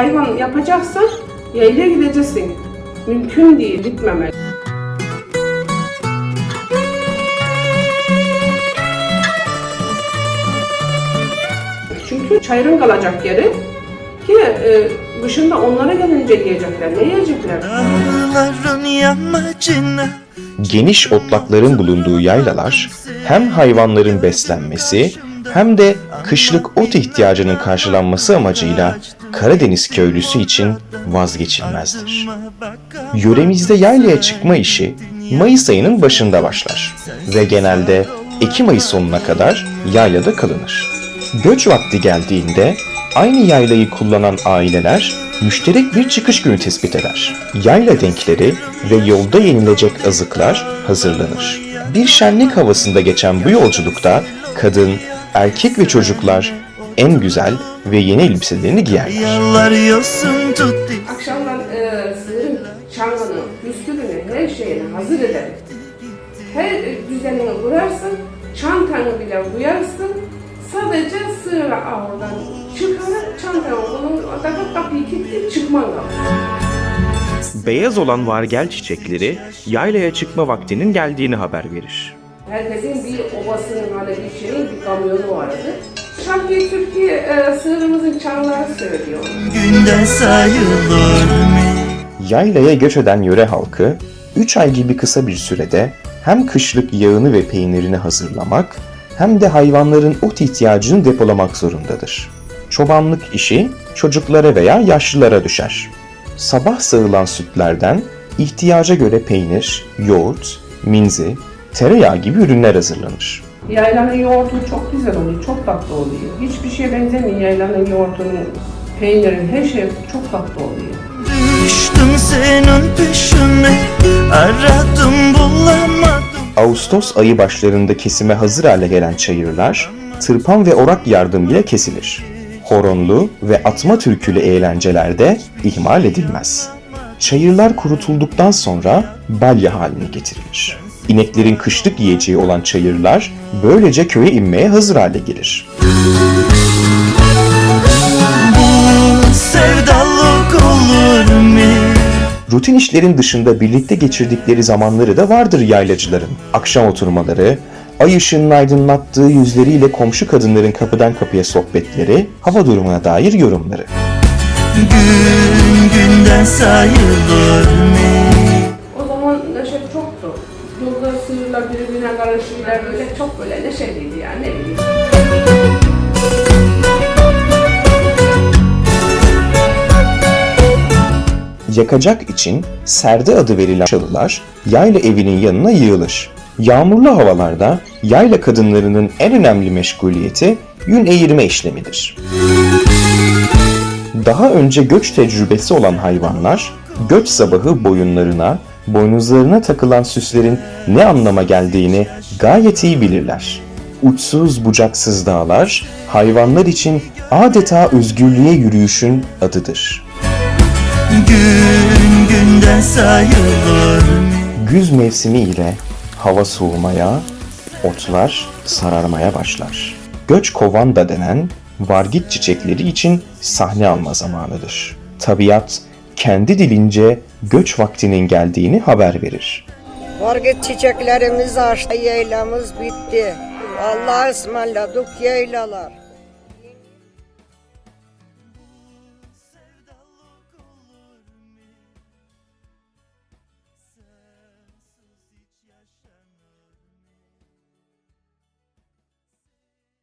hayvan yapacaksan yaylaya gideceksin. Mümkün değil gitmemek. Çünkü çayırın kalacak yeri ki e, dışında onlara gelince yiyecekler. Ne yiyecekler? Geniş otlakların bulunduğu yaylalar hem hayvanların beslenmesi hem de kışlık ot ihtiyacının karşılanması amacıyla Karadeniz köylüsü için vazgeçilmezdir. Yöremizde yaylaya çıkma işi Mayıs ayının başında başlar ve genelde Ekim ayı sonuna kadar yaylada kalınır. Göç vakti geldiğinde aynı yaylayı kullanan aileler müşterek bir çıkış günü tespit eder. Yayla denkleri ve yolda yenilecek azıklar hazırlanır. Bir şenlik havasında geçen bu yolculukta kadın, erkek ve çocuklar en güzel ve yeni elbiselerini giyerler. Tuttu Akşamdan e, sığırın çangını, püskülünü, her şeyini hazır ederim. Her düzenini kurarsın, çantanı bile koyarsın. Sadece sığıra oradan çıkarıp çantanı bunu takıp kapıyı kilitleyip çıkman lazım. Beyaz olan vargel çiçekleri yaylaya çıkma vaktinin geldiğini haber verir. Herkesin bir obasının hani bir şeyin bir kamyonu vardı. Şarkıyı Türkiye e, sığırımızın çanları söylüyor. Günden sayılır mı? Yaylaya göç eden yöre halkı 3 ay gibi kısa bir sürede hem kışlık yağını ve peynirini hazırlamak hem de hayvanların ot ihtiyacını depolamak zorundadır. Çobanlık işi çocuklara veya yaşlılara düşer. Sabah sağılan sütlerden ihtiyaca göre peynir, yoğurt, minzi, tereyağı gibi ürünler hazırlanır. Yaylanın yoğurdu çok güzel oluyor, çok tatlı oluyor. Hiçbir şeye benzemiyor yaylanın yoğurdunun, peynirin, her şey çok tatlı oluyor. Düştüm senin peşine Aradım bulamadım Ağustos ayı başlarında kesime hazır hale gelen çayırlar, tırpan ve orak yardımıyla kesilir. Horonlu ve atma türkülü eğlencelerde ihmal edilmez. Çayırlar kurutulduktan sonra balya haline getirilir. İneklerin kışlık yiyeceği olan çayırlar böylece köye inmeye hazır hale gelir. Rutin işlerin dışında birlikte geçirdikleri zamanları da vardır yaylacıların. Akşam oturmaları, ay ışığının aydınlattığı yüzleriyle komşu kadınların kapıdan kapıya sohbetleri, hava durumuna dair yorumları. Gün günden sayılır mı? Yolda sığırlar birbirine karışırlar böyle çok böyle neşeliydi yani ne. Yakacak için serde adı verilen çalılar yayla evinin yanına yığılır. Yağmurlu havalarda yayla kadınlarının en önemli meşguliyeti yün eğirme işlemidir. Daha önce göç tecrübesi olan hayvanlar göç sabahı boyunlarına, boynuzlarına takılan süslerin ne anlama geldiğini gayet iyi bilirler. Uçsuz bucaksız dağlar hayvanlar için adeta özgürlüğe yürüyüşün adıdır. Gün günden sayılır? Güz mevsimi ile hava soğumaya, otlar sararmaya başlar. Göç kovan da denen vargit çiçekleri için sahne alma zamanıdır. Tabiat kendi dilince göç vaktinin geldiğini haber verir. Vargit çiçeklerimiz açtı, yaylamız bitti. Allah'a ısmarladık yaylalar.